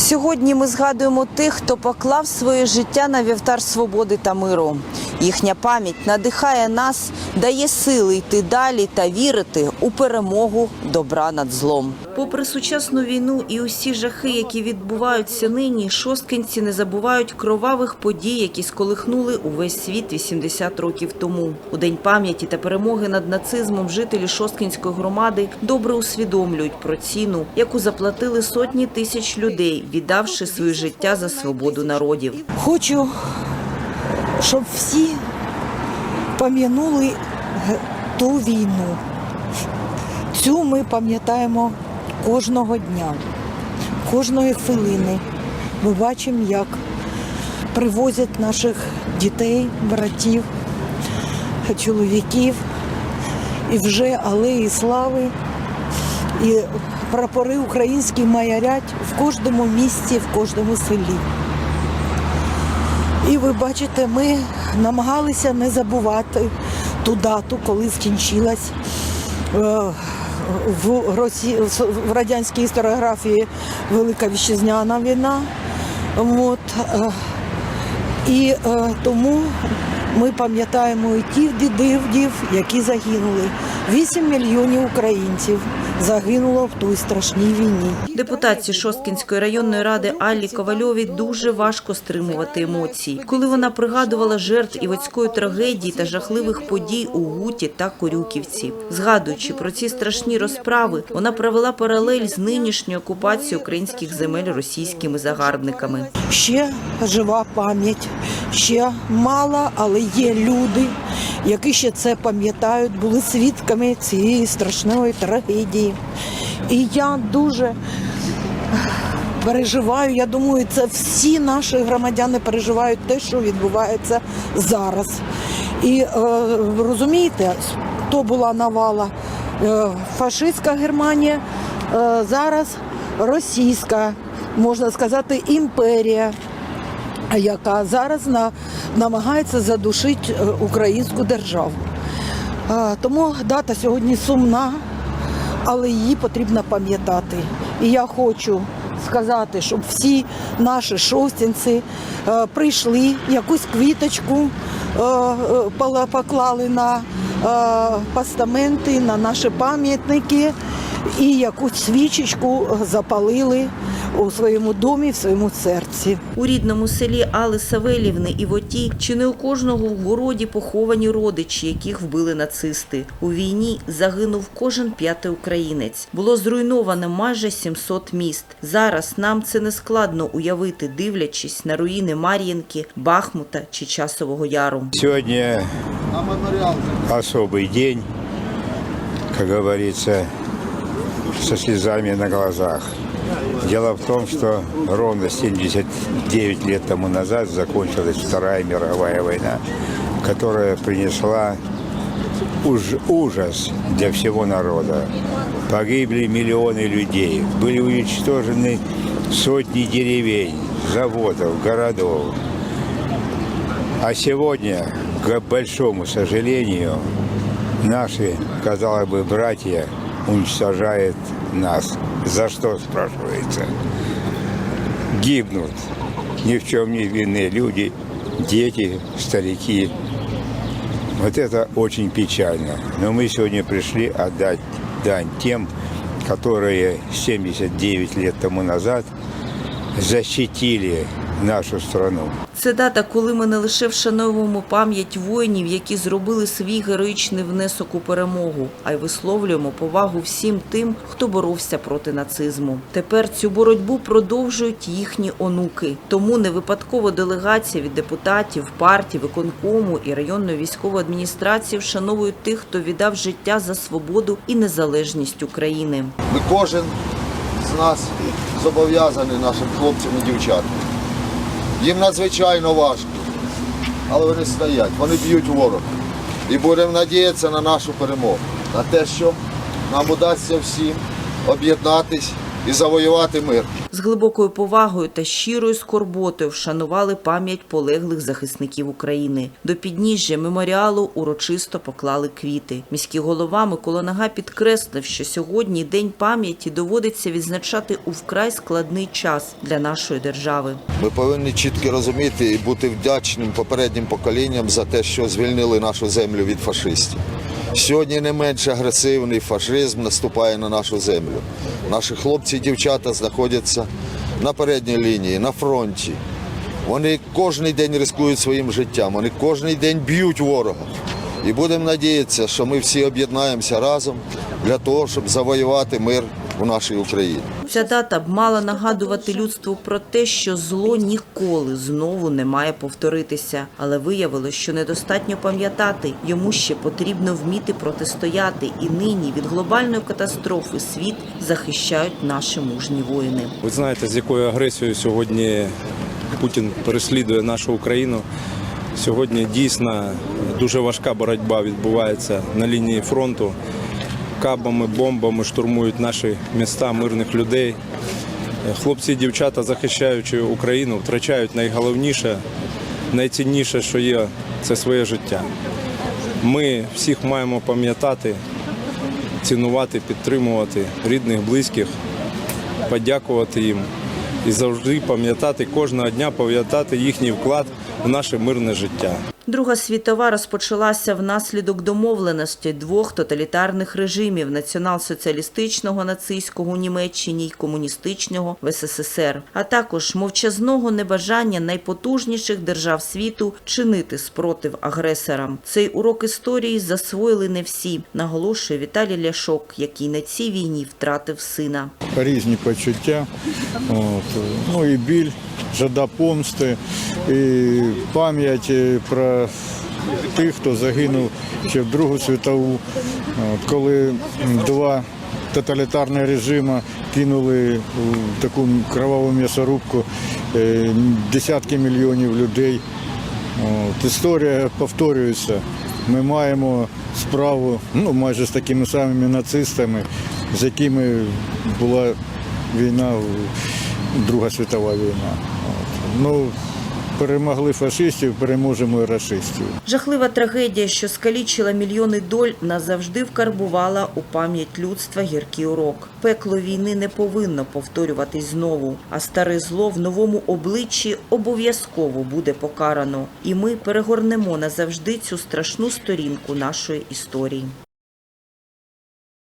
Сьогодні ми згадуємо тих, хто поклав своє життя на вівтар свободи та миру. Їхня пам'ять надихає нас, дає сили йти далі та вірити у перемогу добра над злом. Попри сучасну війну і усі жахи, які відбуваються нині, шосткинці не забувають кровавих подій, які сколихнули увесь світ 80 років тому. У день пам'яті та перемоги над нацизмом жителі шосткинської громади добре усвідомлюють про ціну, яку заплатили сотні тисяч людей, віддавши своє життя за свободу народів. Хочу, щоб всі пам'янули ту війну. Цю ми пам'ятаємо кожного дня, кожної хвилини. Ми бачимо, як привозять наших дітей, братів, чоловіків, і вже алеї слави, і прапори українські маярять в кожному місті, в кожному селі. І ви бачите, ми намагалися не забувати ту дату, коли скінчилась е, в, Росі... в радянській історіографії Велика Вітчизняна війна. От, е, і е, тому ми пам'ятаємо і тих дідів, які загинули. 8 мільйонів українців загинуло в той страшній війні. Депутатці Шосткінської районної ради Аллі Ковальовій дуже важко стримувати емоції, коли вона пригадувала жертв івоцької трагедії та жахливих подій у Гуті та Корюківці. Згадуючи про ці страшні розправи, вона провела паралель з нинішньою окупацією українських земель російськими загарбниками. ще жива пам'ять, ще мало, але є люди, які ще це пам'ятають, були свідками цієї страшної трагедії. І я дуже переживаю. Я думаю, це всі наші громадяни переживають те, що відбувається зараз. І е, розумієте, то була навала е, фашистська Германія, е, зараз російська, можна сказати, імперія яка зараз на, намагається задушити е, українську державу. Тому дата сьогодні сумна, але її потрібно пам'ятати. І я хочу сказати, щоб всі наші шостінці е, прийшли, якусь квіточку е, поклали на постаменти, на наші пам'ятники і якусь свічечку запалили у своєму домі, в своєму серці. У рідному селі Али Савелівни і Воті чи не у кожного в городі поховані родичі, яких вбили нацисти. У війні загинув кожен п'ятий українець. Було зруйновано майже 700 міст. Зараз нам це не складно уявити, дивлячись на руїни Мар'їнки, Бахмута чи Часового Яру. Сегодня особый день, как говорится, со слезами на глазах. Дело в том, что ровно 79 лет тому назад закончилась Вторая мировая война, которая принесла уж ужас для всего народа. Погибли миллионы людей, были уничтожены сотни деревень, заводов, городов. А сегодня, к большому сожалению, наши, казалось бы, братья уничтожают нас. За что, спрашивается? Гибнут ни в чем не винные люди, дети, старики. Вот это очень печально. Но мы сегодня пришли отдать дань тем, которые 79 лет тому назад защитили нашу страну. Це дата, коли ми не лише вшановуємо пам'ять воїнів, які зробили свій героїчний внесок у перемогу, а й висловлюємо повагу всім тим, хто боровся проти нацизму. Тепер цю боротьбу продовжують їхні онуки. Тому не випадково делегація від депутатів, партій, виконкому і районної військової адміністрації вшановують тих, хто віддав життя за свободу і незалежність України. Ми кожен з нас зобов'язаний нашим хлопцям і дівчатам. Їм надзвичайно важко, але вони стоять, вони б'ють ворог. І будемо надіятися на нашу перемогу, на те, що нам удасться всім об'єднатись і завоювати мир. З глибокою повагою та щирою скорботою вшанували пам'ять полеглих захисників України. До підніжжя меморіалу урочисто поклали квіти. Міський голова Микола Нага підкреслив, що сьогодні День пам'яті доводиться відзначати у вкрай складний час для нашої держави. Ми повинні чітко розуміти і бути вдячним попереднім поколінням за те, що звільнили нашу землю від фашистів. Сьогодні не менш агресивний фашизм наступає на нашу землю. Наші хлопці і дівчата знаходяться на передній лінії, на фронті. Вони кожен день ризикують своїм життям, вони кожен день б'ють ворога. І будемо надіятися, що ми всі об'єднаємося разом для того, щоб завоювати мир у нашій Україні. Ця дата б мала нагадувати людству про те, що зло ніколи знову не має повторитися. Але виявилось, що недостатньо пам'ятати. Йому ще потрібно вміти протистояти. І нині від глобальної катастрофи світ захищають наші мужні воїни. Ви знаєте, з якою агресією сьогодні Путін переслідує нашу Україну. Сьогодні дійсно дуже важка боротьба відбувається на лінії фронту. Кабами, бомбами штурмують наші міста мирних людей. Хлопці і дівчата, захищаючи Україну, втрачають найголовніше, найцінніше, що є, це своє життя. Ми всіх маємо пам'ятати, цінувати, підтримувати рідних, близьких, подякувати їм і завжди пам'ятати кожного дня, пам'ятати їхній вклад в наше мирне життя. Друга світова розпочалася внаслідок домовленості двох тоталітарних режимів націонал-соціалістичного нацистського у Німеччині й комуністичного в СССР, а також мовчазного небажання найпотужніших держав світу чинити спротив агресорам. Цей урок історії засвоїли не всі, наголошує Віталій Ляшок, який на цій війні втратив сина. різні почуття, от, ну і біль, жада помсти, і пам'ять е, тих, хто загинув ще в Другу світову, коли два тоталітарні режими кинули в таку кроваву м'ясорубку е, десятки мільйонів людей. От, історія повторюється. Ми маємо справу ну, майже з такими самими нацистами, з якими була війна, Друга світова війна. От. Ну, перемогли фашистів, переможемо і расистів. Жахлива трагедія, що скалічила мільйони доль, назавжди вкарбувала у пам'ять людства гіркий урок. Пекло війни не повинно повторюватись знову, а старе зло в новому обличчі обов'язково буде покарано. І ми перегорнемо назавжди цю страшну сторінку нашої історії.